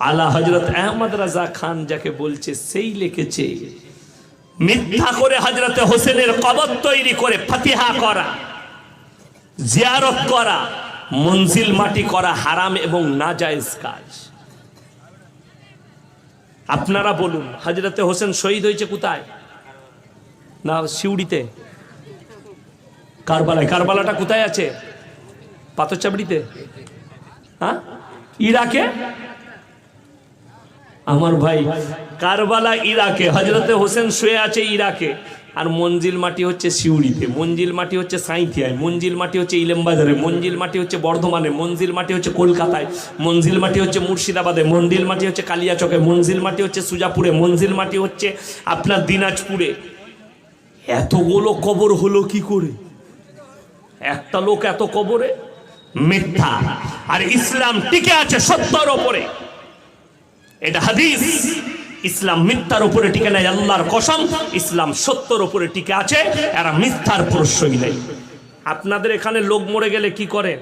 আলা হজরত আহমদ রাজা খান যাকে বলছে, সেই লিখেছে, মিথ্যা করে হজরতে হোসেনের কবর তৈরি করে ফাতিহা করা, জিয়ারত করা, মঞ্জিল মাটি করা হারাম এবং নাজায়েজ কাজ। আপনারা বলুন হজরতে হোসেন শহীদ হয়েছে কোথায়? না, সিউড়িতে? কারবালায়। কারবালাটা কোথায় আছে? পাথর চাবড়িতে হ্যাঁ? ইরাকে? আমার ভাই কারবালা ইরাকে হজরতে হোসেন শুয়ে আছে ইরাকে। আর মঞ্জিল মাটি হচ্ছে সিউড়িতে, মঞ্জিল মাটি হচ্ছে সাঁইথিয়ায়, মঞ্জিল মাটি হচ্ছে ইলেমবাজারে, মঞ্জিল মাটি হচ্ছে বর্ধমানে, মঞ্জিল মাটি হচ্ছে কলকাতায়, মঞ্জিল মাটি হচ্ছে মুর্শিদাবাদে, মঞ্জিল মাটি হচ্ছে কালিয়াচকে, মঞ্জিল মাটি হচ্ছে সুজাপুরে, মঞ্জিল মাটি হচ্ছে আপনার দিনাজপুরে। এতগুলো কবর হলো কি করে? একটা লোক এত কবরে? মিথ্যা। আর ইসলাম টিকে আছে সত্যর ওপরে। এটা হাদিস। ইসলাম মিথ্যার উপরে টিকে নেই, আল্লাহর কসম। ইসলাম সত্যর উপরে টিকে আছে, এরা মিথ্যার প্রশ্রয় নেই আপনাদের এখানে লোক মরে গেলে কি করে?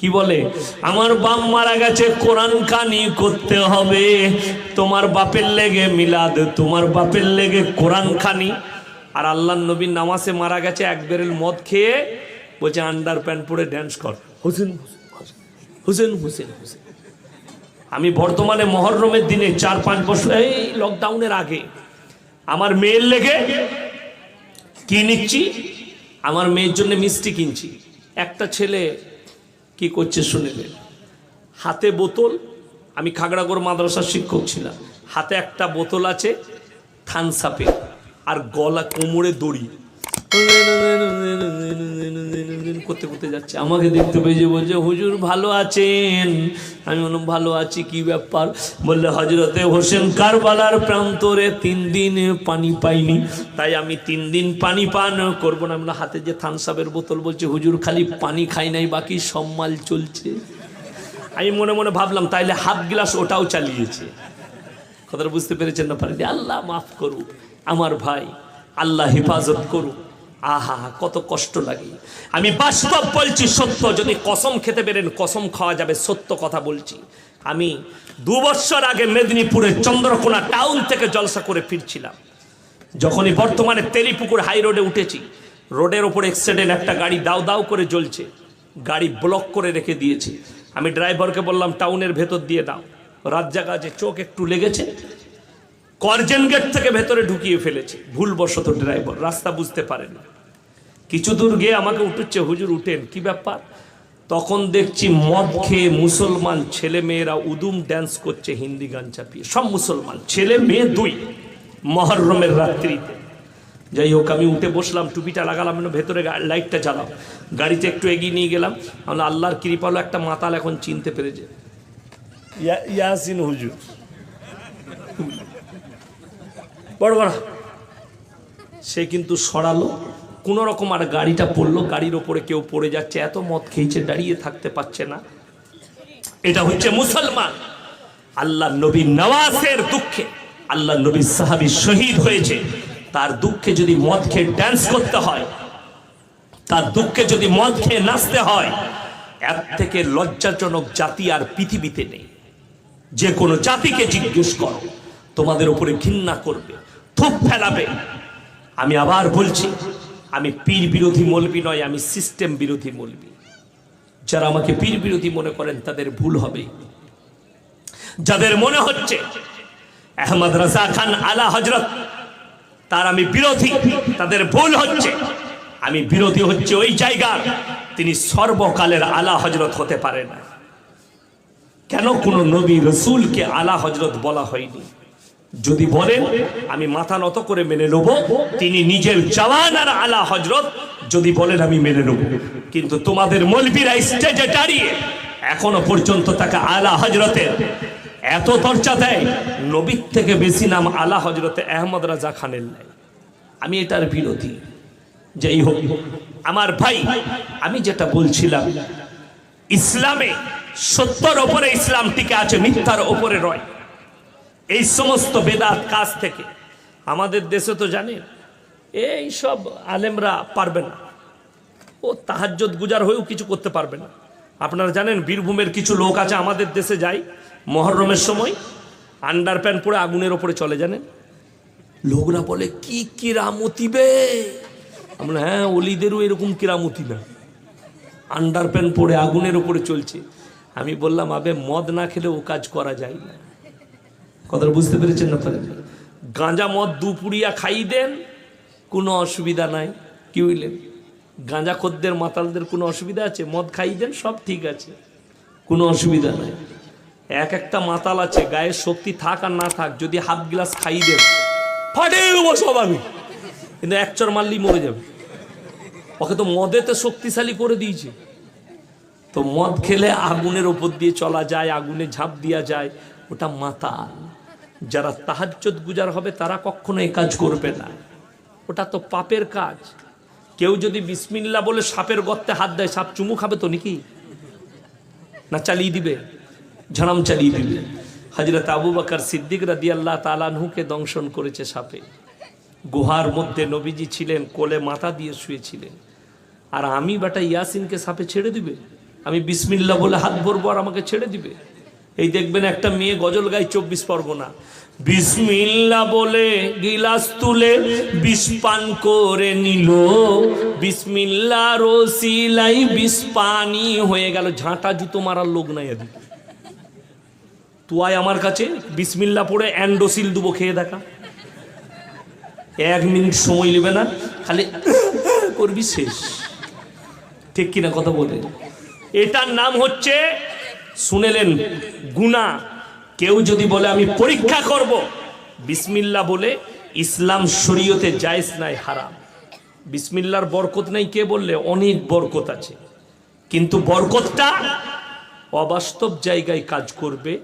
কি বলে? আমার বাপ মারা গেছে, কোরআন কানি করতে হবে। তোমার বাপের লেগে মিলাদ, তোমার বাপের লেগে কোরআন খানি আর আল্লাহ নবীর নামাজে মারা গেছে, এক বেরেল মদ খেয়ে বলছে, আন্ডার প্যান্ট পরে ড্যান্স কর। হুসেন হুসেন হুসেন হুসেন। আমি বর্তমানে মহরমের দিনে চার পাঁচ বছর, এই লকডাউনের আগে আমার মেয়ের লেগে কি নিচ্ছি? আমার মেয়ের জন্য মিষ্টি কিনছি। একটা ছেলে কি করছে শুনেলেন হাতে বোতল, আমি খাগড়াগড় মাদ্রাসার শিক্ষক ছিলাম। হাতে একটা বোতল আছে, থানসাপে, আর গলা কোমরে দড়ি। করতে করতে যাচ্ছে। আমাকে দেখতে পেয়েছে বলছে, হুজুর ভালো আছেন? আমি বললাম, ভালো আছি, কি ব্যাপার? বললে হজরতে হোসেন কারবালার প্রান্তরে তিন দিন পানি পাইনি, তাই আমি তিন দিন পানি পান করব না। আমরা হাতে যে থানসাপের বোতল, বলছে, হুজুর খালি পানি খাই নাই, বাকি সম্মাল চলছে। আমি মনে মনে ভাবলাম, তাইলে হাফ গ্লাস ওটাও চালিয়েছে। কথাটা বুঝতে পেরেছেন না পারেনি আল্লাহ মাফ করুক, আমার ভাই, আল্লাহ হেফাজত করুক। আহা, কত কষ্ট লাগে। আমি বাস্তব বলছি সত্য, যদি কসম খেতে পেরেন, কসম খাওয়া যাবে, সত্য কথা বলছি। আমি দু বছর আগে মেদিনীপুরের চন্দ্রকোনা টাউন থেকে জলসা করে ফিরছিলাম। যখনই বর্তমানে তেলিপুকুর হাই রোডে উঠেছি, রোডের ওপর অ্যাক্সিডেন্ট একটা গাড়ি দাও দাও করে জ্বলছে। গাড়ি ব্লক করে রেখে দিয়েছে। আমি ড্রাইভারকে বললাম, টাউনের ভেতর দিয়ে দাও। রাত জাগা যে চোখ একটু লেগেছে করজেন গেট থেকে ভেতরে ঢুকিয়ে ফেলেছে। ভুলবশত ড্রাইভার রাস্তা বুঝতে পারে না। কিছু দূর গিয়ে আমাকে উঠেছে, হুজুর, উঠেন। কি ব্যাপার? তখন দেখছি মদ খেয়ে মুসলমান ছেলে মেয়েরা উদুম ড্যান্স করছে, হিন্দি গান চাপিয়ে। সব মুসলমান, ছেলে, মেয়ে, দুই, মহরমের রাত্রিতে। যাই হোক, আমি উঠে বসলাম, টুপিটা লাগালাম ভেতরে লাইটটা জ্বালাম। গাড়িতে একটু এগিয়ে নিয়ে গেলাম। আমরা আল্লাহর কৃপালো একটা মাতাল এখন চিনতে পেরেছে। ইয়া- ইয়াসিন হুজুর। বড় বড়। সে কিন্তু সরালো। কোনো রকম আর গাড়িটা পড়ল, গাড়ির ওপরে কেউ পড়ে যাচ্ছে, এত মদ খেয়েছে, দাঁড়িয়ে থাকতে পারছে না। এটা হচ্ছে মুসলমান। আল্লাহ নবী নওয়াজের দুঃখে, আল্লাহ নবী সাহাবী শহীদ হয়েছে। তার দুঃখে যদি মদ খেয়ে ড্যান্স করতে হয়, তার দুঃখে যদি মদ খেয়ে নাচতে হয়, এর থেকে লজ্জাজনক জাতি আর পৃথিবীতে নেই। যে কোনো জাতিকে জিজ্ঞেস করো, তোমাদের উপরে ঘৃণা করবে, থুপ ফেলাবে। আমি আবার বলছি আমি পীর বিরোধী মলবি নয়, আমি সিস্টেম বিরোধী মলবি। যারা আমাকে পীর বিরোধী মনে করেন, তাদের ভুল হবে। যাদের মনে হচ্ছে, আহমদ রাজা খান আলা হজরত তার আমি বিরোধী, তাদের ভুল হচ্ছে। আমি বিরোধী হচ্ছে ওই জায়গার, তিনি সর্বকালের আলা হজরত হতে পারে না। কেন কোন নবী রসুলকে আলা হজরত বলা হয়নি? যদি বলেন, আমি মাথা নত করে মেনে নেব, তিনি নিজের জওয়ান আর আলা হজরত যদি বলেন, আমি মেনে নেব। কিন্তু তোমাদের মলবিরা স্টেজে দাঁড়িয়ে এখনও পর্যন্ত তাকে আলা হজরতের এত দরজা দেয়, নবীর থেকে বেশি নাম আলা হজরতে আহমদ রাজা খানের নাই। আমি এটার বিরোধী। যাই হোক, আমার ভাই, আমি যেটা বলছিলাম, ইসলামে সত্যর ওপরে ইসলাম টিকে আছে, মিথ্যার ওপরে রয় এই সমস্ত বেদাত কাজ থেকে। আমাদের দেশে তো জানেন, এই সব আলেমরা পারবে না। ও তাহাজ্জত গুজার হয়েও কিছু করতে পারবে না। আপনারা জানেন, বীরভূমের কিছু লোক আছে আমাদের দেশে যায়, মহরমের সময় আন্ডার প্যান্ট পরে আগুনের ওপরে চলে, জানেন? লোকরা বলে, কি কিরামতি বে? আমরা হ্যাঁ অলিদেরও এরকম কিরামতি না। আন্ডার প্যান্ট পরে আগুনের ওপরে চলছে। আমি বললাম, আবে, মদ না খেলে ও কাজ করা যায় না। কথাটা বুঝতে পেরেছেন না পারেন গাঁজা মদ দুপুরিয়া খাই দেন, কোনো অসুবিধা নাই। কি বুঝলেন গাঁজা খদ্দের মাতালদের কোনো অসুবিধা আছে? মদ খাই দেন, সব ঠিক আছে। কোনো অসুবিধা নাই। এক একটা মাতাল আছে, গায়ের শক্তি থাক আর না থাক, যদি হাফ গ্লাস খাই দেন, ফাটে সব আমি। কিন্তু এক চর মারলেই মরে যাবে। ওকে তো মদেতে শক্তিশালী করে দিয়েছে। তো মদ খেলে আগুনের ওপর দিয়ে চলা যায়, আগুনে ঝাঁপ দেওয়া যায়, ওটা মাতাল। যারা তাহাজ্জত গুজার হবে, তারা কখনো এই কাজ করবে না। ওটা তো পাপের কাজ। কেউ যদি বিসমিল্লা বলে সাপের গর্তে হাত দেয়, সাপ চুমু খাবে তো নাকি? না চালিয়ে দিবে? ঝানাম চালিয়ে দিবে। হজরত আবু বাকার সিদ্দিক রাদি আল্লাহ তালানহুকে দংশন করেছে সাপে। গুহার মধ্যে নবীজি ছিলেন, কোলে মাথা দিয়ে শুয়েছিলেন। আর আমি বেটা ইয়াসিনকে সাপে ছেড়ে দিবে? আমি বিসমিল্লা বলে হাত ভরবো আর আমাকে ছেড়ে দিবে? এই দেখবেন একটা মেয়ে গজল গাই চব্বিশ পরগনা। বিসমিল্লা বলে গিলাস তুলে বিষ করে নিল। বিসমিল্লা রসিলাই বিষ পানি হয়ে গেল। ঝাঁটা জুতো মারার লোক নাই এদিকে। আয় আমার কাছে, বিসমিল্লা পড়ে অ্যান্ডোসিল দুবো খেয়ে দেখা। এক মিনিট সময় নেবে না, খালি করবি শেষ। ঠিক কিনা কথা বলে। এটার নাম হচ্ছে শুনেলেন, গুণা, কেউ যদি বলে আমি পরীক্ষা করব, বিসমিল্লা বলে ইসলাম শরীয়তে জায়েজ নাই, হারাম। বিসমিল্লার বরকত নাই, কে বললে? অনেক বরকত আছে। কিন্তু বরকতটা অবাস্তব জায়গায় কাজ করবে।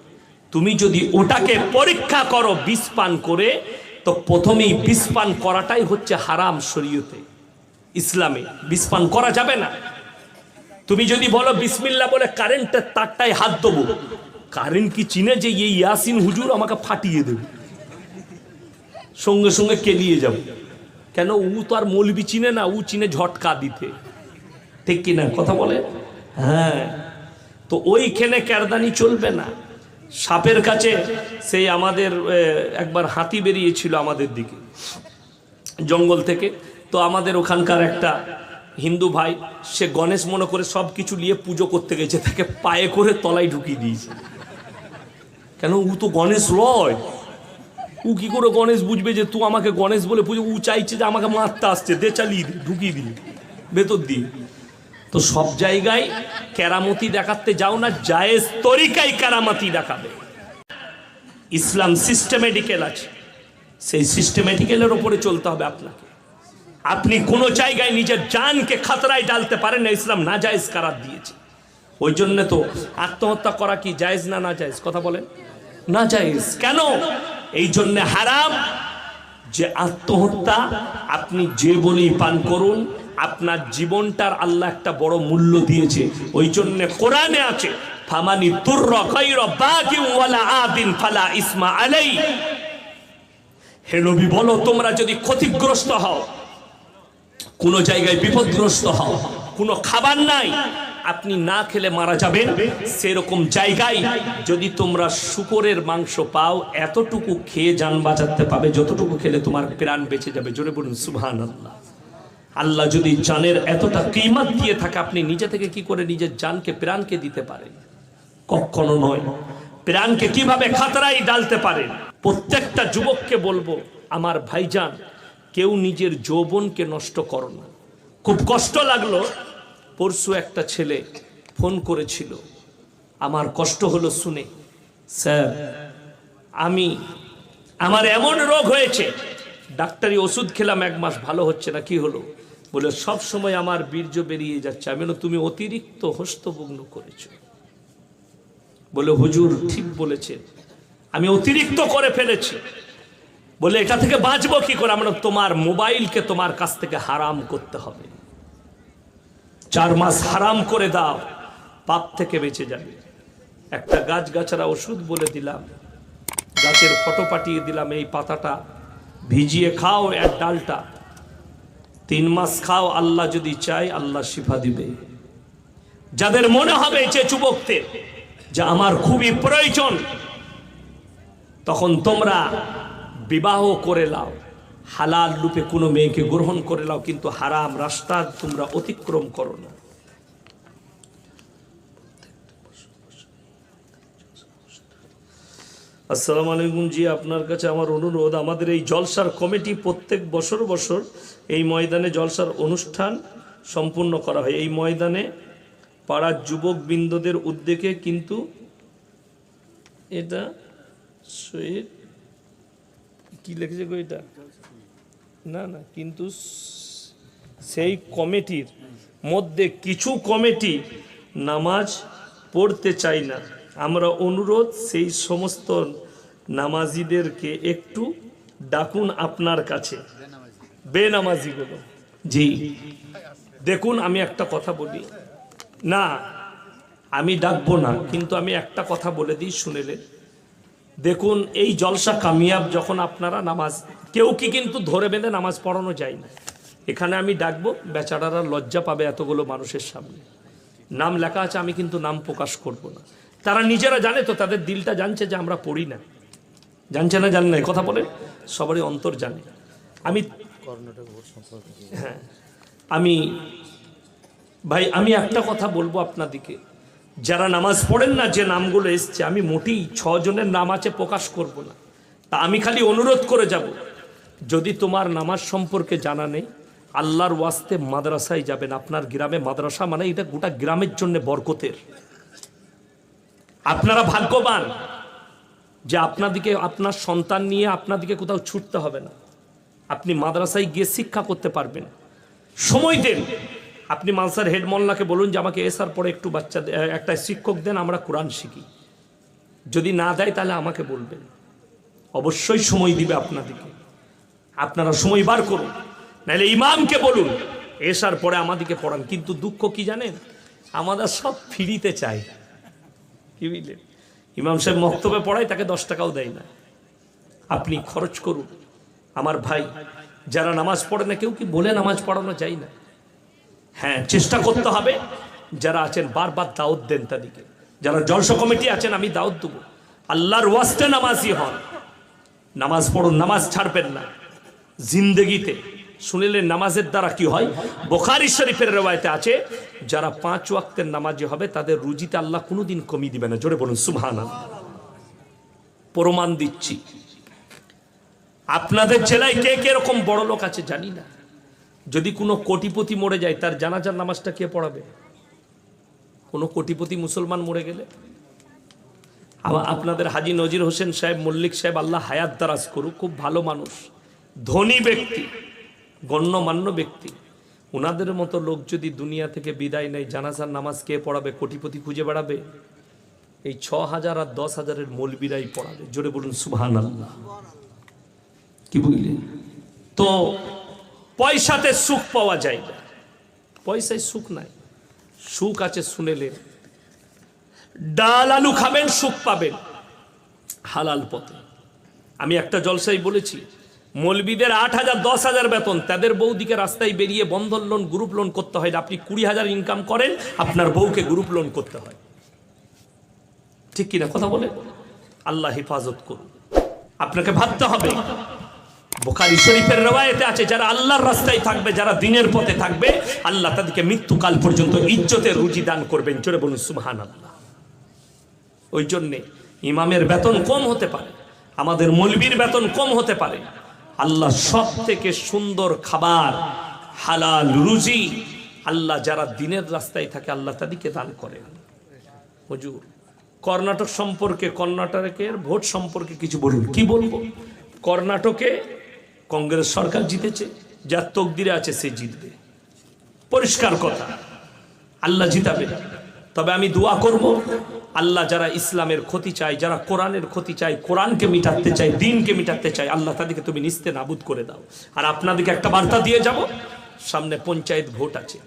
তুমি যদি ওটাকে পরীক্ষা করো, বিষ পান করে, তো প্রথমেই বিষ পান করাটাই হচ্ছে হারাম শরীয়তে। ইসলামে বিষ পান করা যাবে না। তুমি যদি বলো বিসমিল্লা বলে কারেন্টের তারটায় হাত দেবো। কারেন্ট কি চিনে যে এই ইয়াসিন হুজুর আমাকে ফাটিয়ে দেবে? সঙ্গে সঙ্গে কেলিয়ে যাব? কেন উ তো আর মলবি চিনে না, উ চিনে ঝটকা দিতে। ঠিক কি কিনা? কথা বলে? হ্যাঁ। তো ওইখানে ক্যারদানি চলবে না। সাপের কাছে সেই আমাদের একবার হাতি বেরিয়েছিল আমাদের দিকে, জঙ্গল থেকে। তো আমাদের ওখানকার একটা হিন্দু ভাই, সে গণেশ মনে করে সব কিছু নিয়ে পুজো করতে গেছে, তাকে পায়ে করে তলায় ঢুকিয়ে দিয়েছে। কেন? উ তো গণেশ লয়। উ কি করে গণেশ বুঝবে যে তুই আমাকে গণেশ বলে পুজো উ চাইছে যে আমাকে মারতে আসছে, দে চালিয়ে দি, ঢুকিয়ে দিলি ভেতর দিয়ে। তো সব জায়গায় কেরামতি দেখাতে যাও না, জায়েজ তরিকায় কেরামতি দেখাবে। ইসলাম সিস্টেমেটিক্যাল আছে। সেই সিস্টেমেটিক্যালের ওপরে চলতে হবে আপনাকে। আপনি কোনো জায়গায় নিজের জানকে খাতরায় ডালতে পারেন না, ইসলাম না জায়েজ কারার দিয়েছে। ওই জন্য তো আত্মহত্যা করা কি জায়েজ না না জায়েজ কথা বলেন। না জায়েজ কেন? এই জন্য হারাম যে আত্মহত্যা আপনি যে বলেই পান করুন, আপনার জীবনটার আল্লাহ একটা বড় মূল্য দিয়েছে। ওই জন্যে কোরআনে আছে, ফামানি আদিন ফালা ইসমা আলাই হে বলো তোমরা যদি ক্ষতিগ্রস্ত হও কোনো জায়গায় বিপদগ্রস্ত হও। কোনো খাবার নাই। আপনি না খেলে মারা যাবেন। সেরকম জায়গায় যদি তোমরা শুকরের মাংস পাও, এতটুকু খেয়ে যান বাঁচাতে পাবে। যতটুকু খেলে তোমার প্রাণ বেঁচে যাবে। জোরে বলুন সুবহান আল্লাহ আল্লাহ যদি জানের এতটা কিমাত দিয়ে থাকে, আপনি নিজে থেকে কি করে নিজের জানকে, প্রাণকে দিতে পারেন? কখনো নয়। প্রাণকে কীভাবে খাতরাই ডালতে পারেন? প্রত্যেকটা যুবককে বলব, আমার ভাইজান কেউ নিজের যৌবনকে নষ্ট করো না। খুব কষ্ট লাগল, পরশু একটা ছেলে ফোন করেছিল। আমার কষ্ট হলো শুনে, স্যার, আমি, আমার এমন রোগ হয়েছে, ডাক্তারি ওষুধ খেলাম, এক মাস ভালো হচ্ছে না, কি হলো? বলে, সব সময় আমার বীর্য বেরিয়ে যাচ্ছে, আমি তুমি অতিরিক্ত হস্তবগ্ন করেছ। বলে, হুজুর ঠিক বলেছেন, আমি অতিরিক্ত করে ফেলেছি। বলে, এটা থেকে বাঁচবো কি করে? আমরা তোমার মোবাইলকে তোমার কাছ থেকে হারাম করতে হবে। চার মাস হারাম করে দাও, পাপ থেকে বেঁচে যাবে। একটা গাছ গাছারা ওষুধ বলে দিলাম, গাছের ফটো পাঠিয়ে দিলাম, এই পাতাটা ভিজিয়ে খাও, এক ডালটা। তিন মাস খাও, আল্লাহ যদি চাই আল্লাহ শিফা দিবে। যাদের মনে হবে যে যুবকদের, যে আমার খুবই প্রয়োজন, তখন তোমরা বিবাহ করে লাও। হালাল রূপে কোনো মেয়েকে গ্রহণ করে লাও, কিন্তু হারাম রাস্তা তোমরা অতিক্রম করো না। আসসালামু আলাইকুম জি, আপনার কাছে আমার অনুরোধ, আমাদের এই জলসার কমিটি প্রত্যেক বছর বছর এই ময়দানে জলসার অনুষ্ঠান সম্পূর্ণ করা হয়। এই ময়দানে পাড়ার যুবক বৃন্দদের উদ্যোগে কিন্তু এটা শহীদ কি লিখেছে গো এটা? না না কিন্তু সেই কমিটির মধ্যে কিছু কমিটি নামাজ পড়তে চাই না। আমরা অনুরোধ সেই সমস্ত নামাজিদেরকে একটু ডাকুন আপনার কাছে। বেনামাজিগুলো জি। দেখুন আমি একটা কথা বলি। না আমি ডাকবো না কিন্তু আমি একটা কথা বলে দিই শুনেলেন দেখুন, এই জলসা কামিয়াব যখন আপনারা নামাজ, কেউ কি কিন্তু ধরে বেঁধে নামাজ পড়ানো যায় না। এখানে আমি ডাকবো, বেচারারা লজ্জা পাবে এতগুলো মানুষের সামনে। নাম লেখা আছে, আমি কিন্তু নাম প্রকাশ করব না। তারা নিজেরা জানে তো, তাদের দিলটা জানছে যে আমরা পড়ি না। জানছে না, জানে না কথা বলে সবারই অন্তর জানে। আমি হ্যাঁ। আমি ভাই, আমি একটা কথা বলব আপনাদিকে। যারা নামাজ পড়েন না যে নামগুলো এসছে, আমি মোটেই ছজনের নাম আছে প্রকাশ করব না। তা আমি খালি অনুরোধ করে যাব, যদি তোমার নামাজ সম্পর্কে জানা নেই, আল্লাহর ওয়াস্তে মাদ্রাসায় যাবেন। আপনার গ্রামে মাদ্রাসা মানে এটা গোটা গ্রামের জন্য বরকতের। আপনারা ভাগ্যবান যে আপনাদিকে আপনার সন্তান নিয়ে আপনাদিকে কোথাও ছুটতে হবে না। আপনি মাদ্রাসায় গিয়ে শিক্ষা করতে পারবেন। সময় দেন। আপনি মানসার হেড মোল্লাকে বলুন যে আমাকে এসার পরে একটু বাচ্চা একটা শিক্ষক দেন, আমরা কোরআন শিখি। যদি না দেয় তাহলে আমাকে বলবেন। অবশ্যই সময় দিবে আপনাদিকে। আপনারা সময় বার করুন। নাহলে ইমামকে বলুন এসার পরে আমাদিকে পড়ান। কিন্তু দুঃখ কি জানেন? আমাদের সব ফিরিতে চাই। কি বুঝলেন ইমাম সাহেব মক্তবে পড়ায়, তাকে দশ টাকাও দেয় না। আপনি খরচ করুন। আমার ভাই, যারা নামাজ পড়ে না, কেউ কি বলে নামাজ পড়ানো যায় না? হ্যাঁ চেষ্টা করতে হবে। যারা আছেন, বারবার দাওয়াত দেন তাদেরকে। যারা জলসা কমিটি আছেন, আমি দাওয়াত দেবো। আল্লাহর ওয়াস্তে নামাজি হন। নামাজ পড়ুন, নামাজ ছাড়বেন না। জিন্দগিতে। শুনিলেন নামাজের দ্বারা কি হয়? বোখারি শরীফের রেওয়ায়তে আছে, যারা পাঁচ ওয়াক্তের নামাজি হবে, তাদের রুজিতে আল্লাহ কোনোদিন কমিয়ে দিবে না। জোরে বলুন সুবহান প্রমাণ দিচ্ছি। আপনাদের জেলায় কে কে এরকম বড় লোক আছে জানি না। যদি কোনো কোটিপতি মরে যায় তার জানাজার নামাজটা কে পড়াবে? কোনো কোটিপতি মুসলমান মরে গেলে? আবার আপনাদের হাজি নজির হোসেন সাহেব মল্লিক সাহেব আল্লাহ হায়াত দারাজ করুক খুব ভালো মানুষ ধনী ব্যক্তি গণ্যমান্য ব্যক্তি। ওনাদের মতো লোক যদি দুনিয়া থেকে বিদায় নেয় জানাজার নামাজ কে পড়াবে কোটিপতি খুঁজে বেড়াবে? এই ছ হাজার আর দশ হাজারের মৌলবিরাই পড়াবে। জোরে বলুন সুবহান আল্লাহ কি বুঝলেন তো পয়সাতে সুখ পাওয়া যায় না। পয়সায় সুখ নাই। সুখ আছে শুনেলেন ডাল আলু খাবেন, সুখ পাবেন। হালাল পথে। আমি একটা জলসাই বলেছি, মলবিদের আট হাজার, দশ হাজার বেতন, তাদের বৌদিকে রাস্তায় বেরিয়ে বন্ধন লোন গ্রুপ লোন করতে হয় আপনি কুড়ি হাজার ইনকাম করেন, আপনার বউকে গ্রুপ লোন করতে হয়। ঠিক কিনা কথা বলে? আল্লাহ হেফাজত করুন। আপনাকে ভাবতে হবে বোখারি শরীফের রেওয়ায়েতে আছে, যারা আল্লাহর রাস্তায় থাকবে, যারা দিনের পথে থাকবে, আল্লাহ তাদেরকে মৃত্যুকাল পর্যন্ত ইজ্জতের রুজি দান করবেন। চলে বলুন সুবহান আল্লাহ ওই জন্যে ইমামের বেতন কম হতে পারে, আমাদের মলবির বেতন কম হতে পারে। আল্লাহ সব থেকে সুন্দর খাবার, হালাল রুজি, আল্লাহ যারা দিনের রাস্তায় থাকে, আল্লাহ তাদেরকে দান করেন। হুজুর, কর্ণাটক সম্পর্কে, কর্ণাটকের ভোট সম্পর্কে কিছু বলুন, কি বলব? কর্ণাটকে কংগ্রেস সরকার জিতেছে, যার তকদিরে আছে সে জিতবে। পরিষ্কার কথা। আল্লাহ জিতাবে। তবে আমি দোয়া করব, আল্লাহ যারা ইসলামের ক্ষতি চায়, যারা কোরআনের ক্ষতি চায়, কোরআনকে মিটাতে চায়, দিনকে মিটাতে চায়, আল্লাহ তাদেরকে তুমি নিস্তে নাবুদ করে দাও। আর আপনাদেরকে একটা বার্তা দিয়ে যাব, সামনে পঞ্চায়েত ভোট আছে।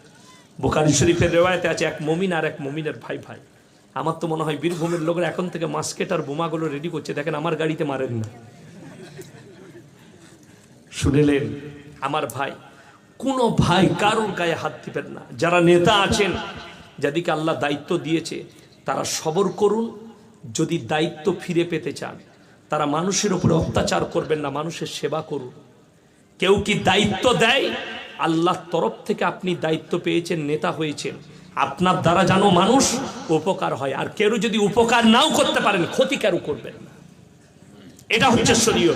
বোখারি শরীফের রেওয়ায়তে আছে, এক মমিন আর এক মমিনের ভাই ভাই। আমার তো মনে হয় বীরভূমের লোকেরা এখন থেকে মাস্কেট আর বোমাগুলো রেডি করছে। দেখেন আমার গাড়িতে মারেন না। শুনেলেন, আমার ভাই, কোনো ভাই কারোর গায়ে হাত দিবেন না। যারা নেতা আছেন যাদেরকে আল্লাহ দায়িত্ব দিয়েছে, তারা সবর করুন। যদি দায়িত্ব ফিরে পেতে চান, তারা মানুষের উপরে অত্যাচার করবেন না, মানুষের সেবা করুন। কেউ কি দায়িত্ব দেয়? আল্লাহর তরফ থেকে আপনি দায়িত্ব পেয়েছেন, নেতা হয়েছেন। আপনার দ্বারা জানো মানুষ উপকার হয়। আর কেউ যদি উপকার নাও করতে পারেন, ক্ষতি কেন করবেন না। এটা হচ্ছে শরীয়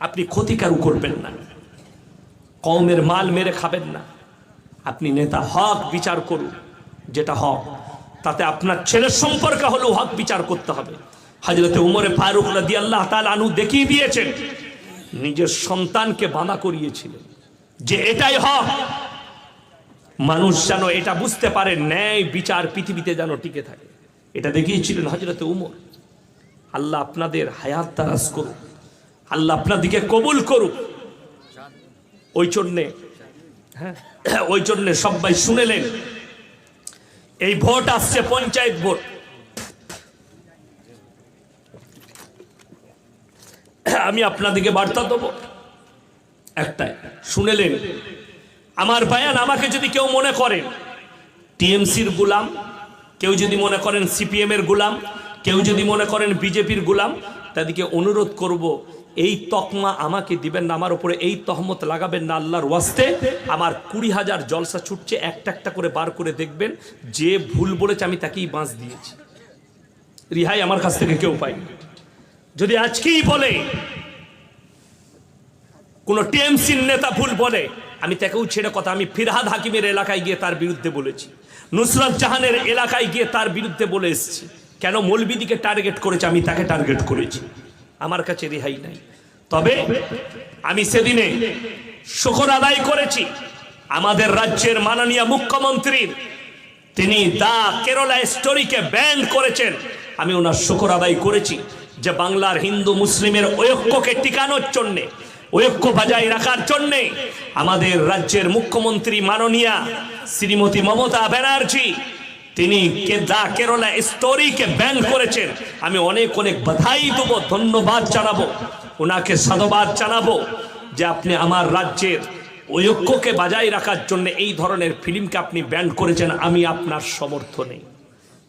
আপনি ক্ষতি কেন করবেন না। কমের মাল মেরে খাবেন না। আপনি নেতা হক বিচার করুন, যেটা হক। তাতে আপনার ছেলের সম্পর্কে হলেও হক বিচার করতে হবে। হাজরতে উমরে ফারুক রাদি আল্লাহ তাল আনু দেখিয়ে দিয়েছেন, নিজের সন্তানকে বাঁধা করিয়েছিলেন, যে এটাই হক। মানুষ যেন এটা বুঝতে পারে, ন্যায় বিচার পৃথিবীতে যেন টিকে থাকে। এটা দেখিয়েছিলেন হজরতে উমর। আল্লাহ আপনাদের হায়াত তারাজ করুক আল্লাহ আপনাদিকে কবুল করুক। ওই জন্যে হ্যাঁ ওই জন্যে সবাই শুনেলেন, এই ভোট আসছে পঞ্চায়েত ভোট। আমি আপনাদিকে বার্তা দেবো। একটাই, শুনেলেন, আমার বায়ান আমাকে যদি কেউ মনে করেন টিএমসির গুলাম, কেউ যদি মনে করেন সিপিএম এর গুলাম, কেউ যদি মনে করেন বিজেপির গুলাম, তাদেরকে অনুরোধ করব এই তকমা আমাকে দিবেন না, আমার উপরে এই তহমত লাগাবেন না আল্লাহর ওয়াস্তে। আমার কুড়ি হাজার জলসা ছুটছে, একটা একটা করে বার করে দেখবেন, যে ভুল বলেছে আমি তাকেই বাঁশ দিয়েছি। রিহাই আমার কাছ থেকে কেউ পাইনি যদি আজকেই বলে, কোন টিএমসির নেতা ভুল বলে, আমি তাকেও ছেড়ে কথা, আমি ফিরহাদ হাকিমের এলাকায় গিয়ে তার বিরুদ্ধে বলেছি, নুসরাত জাহানের এলাকায় গিয়ে তার বিরুদ্ধে বলে এসেছি, কেন মৌলবিদিকে টার্গেট করেছে, আমি তাকে টার্গেট করেছি। আমার কাছে রেহাই নাই। তবে আমি সেদিনে শুকর আদায় করেছি। আমাদের রাজ্যের মাননীয় মুখ্যমন্ত্রীর। তিনি দা কেরলা স্টোরিকে ব্যান করেছেন। আমি ওনার শুকর আদায় করেছি যে বাংলার হিন্দু মুসলিমের ঐক্যকে টিকানোর জন্যে, ঐক্য বজায় রাখার জন্যে আমাদের রাজ্যের মুখ্যমন্ত্রী মাননীয়া শ্রীমতী মমতা ব্যানার্জি তিনি দা কেরলা স্টোরিকে ব্যান করেছেন, আমি অনেক অনেক বাধাই দেবো, ধন্যবাদ জানাব ওনাকে সাধুবাদ জানাব যে আপনি আমার রাজ্যের ঐক্যকে বজায় রাখার জন্য এই ধরনের ফিল্মকে আপনি ব্যান করেছেন, আমি আপনার সমর্থনে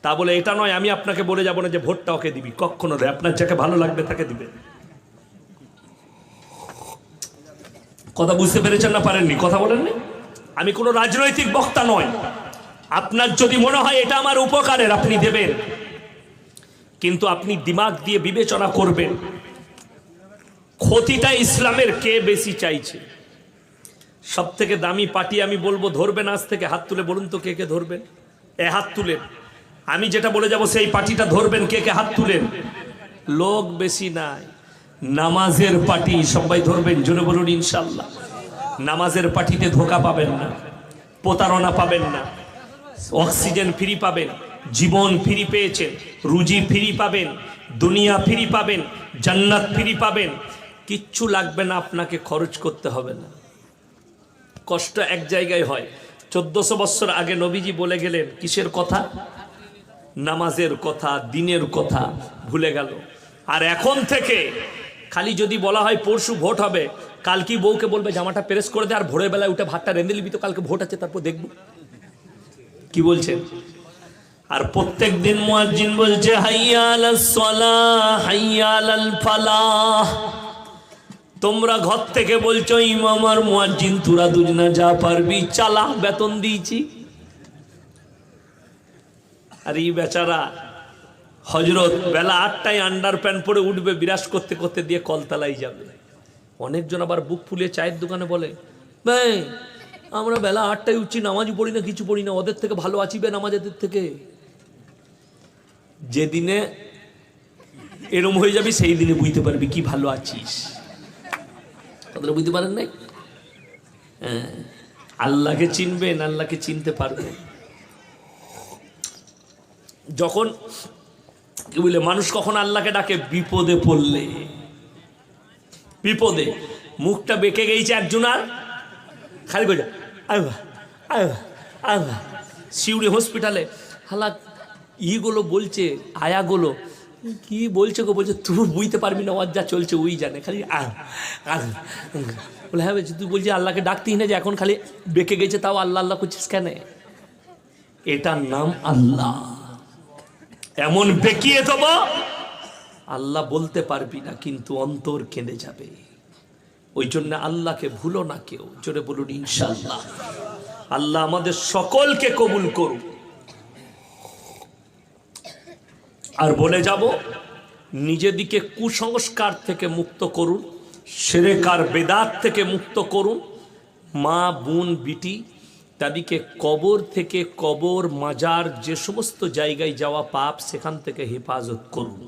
তা বলে এটা নয়, আমি আপনাকে বলে যাব না যে ভোটটা ওকে দিবি, কখনো নয় আপনার যাকে ভালো লাগবে তাকে দিবে। কথা বুঝতে পেরেছেন না পারেননি? কথা বলেননি? আমি কোনো রাজনৈতিক বক্তা নয় আপনার যদি মনে হয় এটা আমার উপকারের, আপনি দেবেন। কিন্তু আপনি দিমাগ দিয়ে বিবেচনা করবেন, ক্ষতিটা ইসলামের কে বেশি চাইছে? সব থেকে দামি পার্টি আমি বলব, ধরবেন আজ থেকে, হাত তুলে বলুন তো কে কে ধরবেন? এ, হাত তুলেন। আমি যেটা বলে যাব, সেই পার্টিটা ধরবেন, কে কে হাত তুলেন? লোক বেশি নাই। নামাজের পার্টি সবাই ধরবেন, জোরে বলুন ইনশাল্লাহ। নামাজের পার্টিতে ধোকা পাবেন না, প্রতারণা পাবেন না। অক্সিজেন ফ্রি পাবেন, জীবন ফ্রি পেয়েছেন, রুজি ফ্রি পাবেন, দুনিয়া ফ্রি পাবেন, জান্নাত ফ্রি পাবেন। কিচ্ছু লাগবে না, আপনাকে খরচ করতে হবে না। কষ্ট এক জায়গায় হয়। চোদ্দশো বছর আগে নবীজি বলে গেলেন, কিসের কথা? নামাজের কথা, দিনের কথা, ভুলে গেল। আর এখন থেকে, খালি যদি বলা হয় পরশু ভোট হবে, কাল কি বউকে বলবে, জামাটা প্রেস করে দে, আর ভোরের বেলায় উঠে ভাতটা রেঁধে নিবি তো কালকে ভোট আছে, তারপর দেখব। কি বলছেন আর প্রত্যেক দিন মুয়াজ্জিন বলছে হাইয়া আলাস সালাহ হাইয়া আলাল ফালাহ। তোমরা ঘর থেকে বলছো, ইমাম আর মুয়াজ্জিন, তুরা দুজনা যা পারবি, চালা, বেতন দিয়েছি। আর এই বেচারা হজরত বেলা আটটায় আন্ডার প্যান্ট পরে উঠবে, বিরাজ করতে করতে দিয়ে কলতলায় যাবে। অনেকজন আবার বুক ফুলিয়ে চায়ের দোকানে বলে আমরা বেলা আটটায় উঠছি নামাজ পড়ি না, কিছু পড়ি না, ওদের থেকে ভালো আছি বে নামাজেদের থেকে। যেদিনে এরম হয়ে যাবি, সেই দিনে বুঝতে পারবি কি ভালো আছিস। কথাটা বুঝতে পারেন নাই? হ্যাঁ। আল্লাহকে চিনবেন আল্লাহকে চিনতে পারবেন যখন কি বলে, মানুষ কখন আল্লাহকে ডাকে? বিপদে পড়লে। বিপদে। মুখটা বেঁকে গেছে একজন আর? খালি করে সিউড়ি হসপিটালে হালা, ইগুলো বলছে, আয়াগুলো। কি বলছে গো? বলছে তুই বুঝতে পারবি না, ওর যা চলছে, ওই জানে। খালি বলে হ্যাঁ তুই বলছি, আল্লাহকে ডাকতেই না যে, এখন খালি বেঁকে গেছে, তাও আল্লাহ আল্লাহ করছিস কেন? এটার নাম আল্লাহ। এমন বেঁকিয়ে দেব, আল্লাহ বলতে পারবি না, কিন্তু অন্তর কেঁদে যাবে। ওই জন্য আল্লাহকে ভুলো না কেউ। জোরে বলুন ইনশাল্লাহ আল্লাহ আমাদের সকলকে কবুল করুন আর বলে যাব, নিজেদিকে কুসংস্কার থেকে মুক্ত করুন, সেরেকার বেদাত থেকে মুক্ত করুন। মা, বোন, বিটি, তাদেরকে কবর থেকে কবর মাজার যে সমস্ত জায়গায় যাওয়া পাপ, সেখান থেকে হেফাজত করুন।